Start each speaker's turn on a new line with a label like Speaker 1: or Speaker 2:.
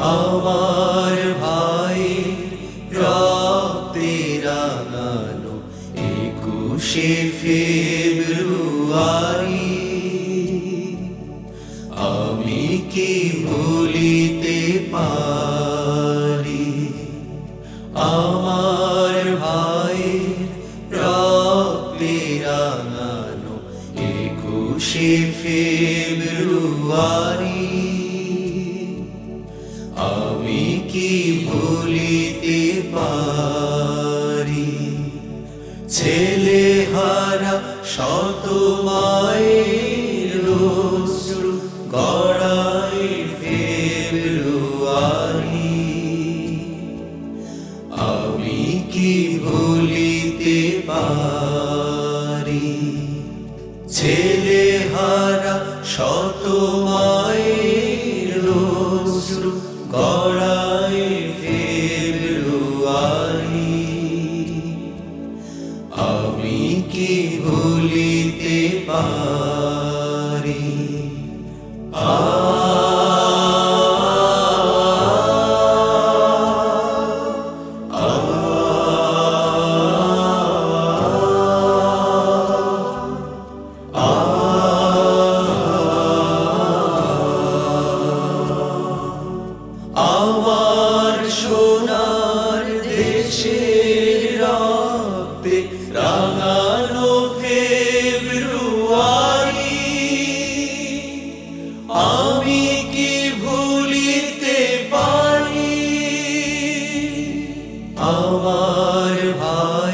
Speaker 1: আমার ভাই, রক্তে রাঙানো একুশে ফেব্রুয়ারি। আমি কি ভুলিতে পারি? আমার ভাই, রক্তে রাঙানো একুশে ফেব্রুয়ারি। কি ভুলিতে পারি? ছেলে হারা শত মায়ের রোশ্রু গড়াই ফেব্রুয়ারি আমি কি ভুলিতে পারি? ছেলে হারা শত ভুলিতে পারি। আমার